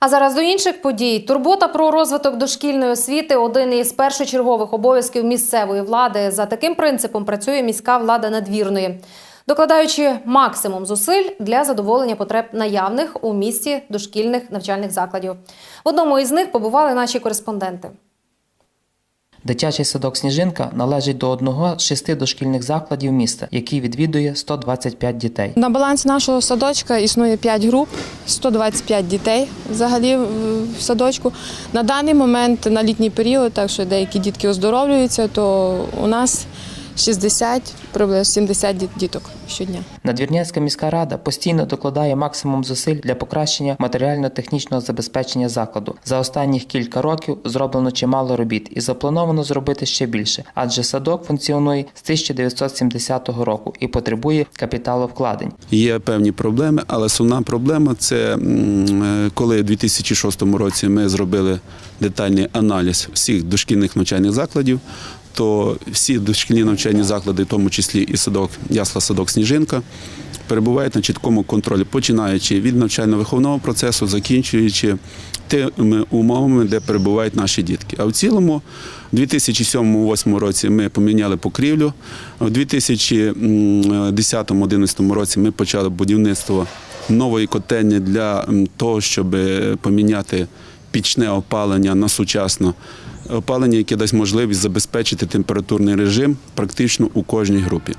А зараз до інших подій. Турбота про розвиток дошкільної освіти один із першочергових обов'язків місцевої влади. За таким принципом працює міська влада надвірної, докладаючи максимум зусиль для задоволення потреб наявних у місті дошкільних навчальних закладів. В одному із них побували наші кореспонденти. Дитячий садок Сніжинка належить до одного з шести дошкільних закладів міста, який відвідує 125 дітей. На балансі нашого садочка існує 5 груп, 125 дітей взагалі в садочку. На даний момент на літній період, так що деякі дітки оздоровлюються, то у нас 60, приблизно 70 діток щодня. Надвірнянська міська рада постійно докладає максимум зусиль для покращення матеріально-технічного забезпечення закладу. За останніх кілька років зроблено чимало робіт і заплановано зробити ще більше, адже садок функціонує з 1970 року і потребує капіталовкладень. Є певні проблеми, але основна проблема це е, коли у 2006 році ми зробили детальний аналіз всіх дошкільних навчальних закладів, то всі дошкільні навчальні заклади, в тому числі і садок, ясла садок Сніжинка, перебувають на чіткому контролі, починаючи від навчально-виховного процесу, закінчуючи тими умовами, де перебувають наші дітки. А в цілому, у 2007-2008 році ми поміняли покрівлю. У 2010-2011 році ми почали будівництво нової котельні для того, щоб поміняти пічне опалення на сучасне опалення, яке дасть можливість забезпечити температурний режим практично у кожній групі.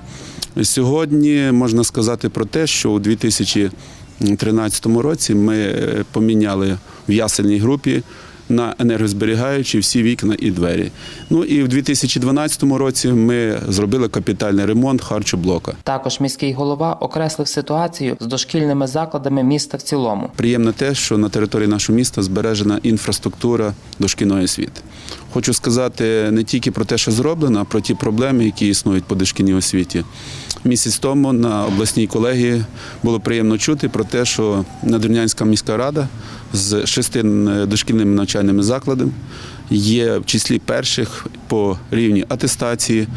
Сьогодні можна сказати про те, що у 2013 році ми е, поміняли в ясельній групі на енергозберігаючі всі вікна і двері. Ну і в 2012 році ми зробили капітальний ремонт харчоблока. Також міський голова окреслив ситуацію з дошкільними закладами міста в цілому. Приємно те, що на території нашого міста збережена інфраструктура дошкільної освіти. Хочу сказати не тільки про те, що зроблено, а про ті проблеми, які існують по дошкільній освіті. Місяць тому на обласній колегії було приємно чути про те, що Надвірнянська міська рада з шести е, дошкільними навчальними закладами. Є в числі перших по рівні атестації,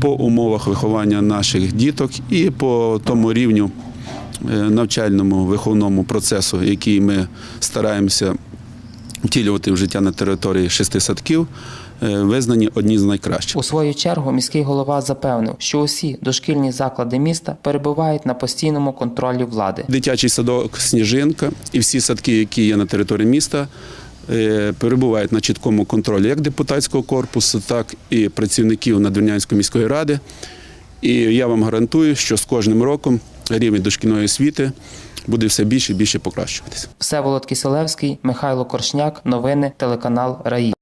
по умовах виховання наших діток і по тому рівню е, навчальному виховному процесу, який ми стараємося втілювати в життя на території шести садків, визнані одні з найкращих. У свою чергу міський голова запевнив, що усі дошкільні заклади міста перебувають на постійному контролі влади. Дитячий садок Сніжинка і всі садки, які є на території міста, е, перебувають на чіткому контролі як депутатського корпусу, так і працівників Надвірнянської міської ради. І я вам гарантую, що з кожним роком рівень дошкільної освіти буде все більше і більше покращуватися. Всеволод Киселевський, Михайло Коршняк. Новини телеканал Раї.